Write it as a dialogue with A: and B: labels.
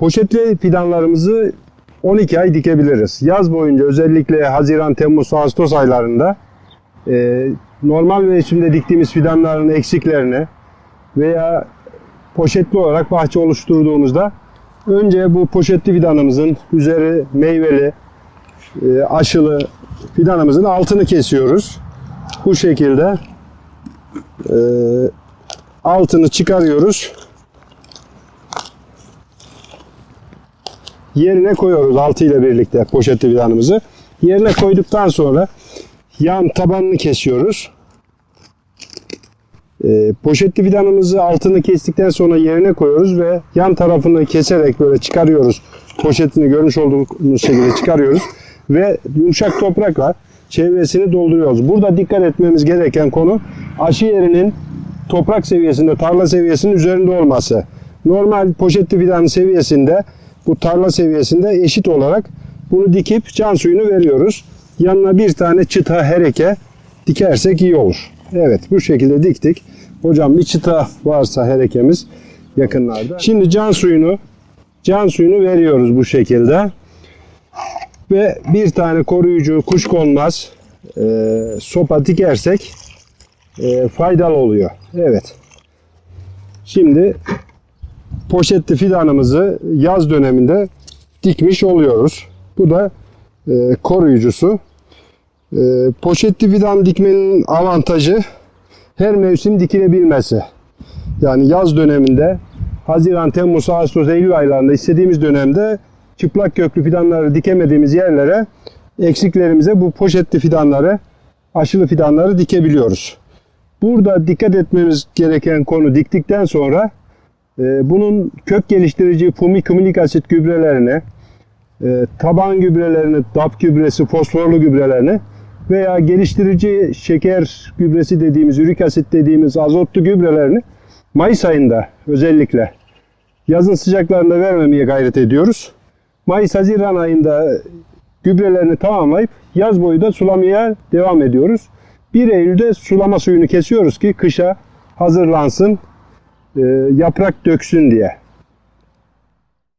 A: Poşetli fidanlarımızı 12 ay dikebiliriz. Yaz boyunca özellikle Haziran, Temmuz, Ağustos aylarında e, normal mevsimde diktiğimiz fidanların eksiklerini veya poşetli olarak bahçe oluşturduğumuzda önce bu poşetli fidanımızın üzeri meyveli, e, aşılı fidanımızın altını kesiyoruz. Bu şekilde e, altını çıkarıyoruz. Yerine koyuyoruz altı ile birlikte poşetli fidanımızı. Yerine koyduktan sonra yan tabanını kesiyoruz. E, poşetli fidanımızı altını kestikten sonra yerine koyuyoruz ve yan tarafını keserek böyle çıkarıyoruz. Poşetini görmüş olduğunuz şekilde çıkarıyoruz ve yumuşak toprakla çevresini dolduruyoruz. Burada dikkat etmemiz gereken konu aşı yerinin toprak seviyesinde, tarla seviyesinin üzerinde olması. Normal poşetli fidanın seviyesinde, bu tarla seviyesinde eşit olarak bunu dikip can suyunu veriyoruz. Yanına bir tane çıta hereke dikersek iyi olur. Evet bu şekilde diktik. Hocam bir çıta varsa herekemiz yakınlarda. Şimdi can suyunu can suyunu veriyoruz bu şekilde. Ve bir tane koruyucu kuşkonmaz e, sopa dikersek e, faydalı oluyor. Evet. Şimdi poşetli fidanımızı yaz döneminde dikmiş oluyoruz. Bu da e, koruyucusu. E, poşetli fidan dikmenin avantajı her mevsim dikilebilmesi. Yani yaz döneminde Haziran, Temmuz, Ağustos, Eylül aylarında istediğimiz dönemde çıplak köklü fidanları dikemediğimiz yerlere eksiklerimize bu poşetli fidanları, aşılı fidanları dikebiliyoruz. Burada dikkat etmemiz gereken konu diktikten sonra bunun kök geliştirici fumikimilik asit gübrelerini, e, taban gübrelerini, DAP gübresi, fosforlu gübrelerini veya geliştirici şeker gübresi dediğimiz, ürik asit dediğimiz azotlu gübrelerini Mayıs ayında özellikle yazın sıcaklarında vermemeye gayret ediyoruz. Mayıs-Haziran ayında gübrelerini tamamlayıp yaz boyu da sulamaya devam ediyoruz. 1 Eylül'de sulama suyunu kesiyoruz ki kışa hazırlansın, e, yaprak döksün diye.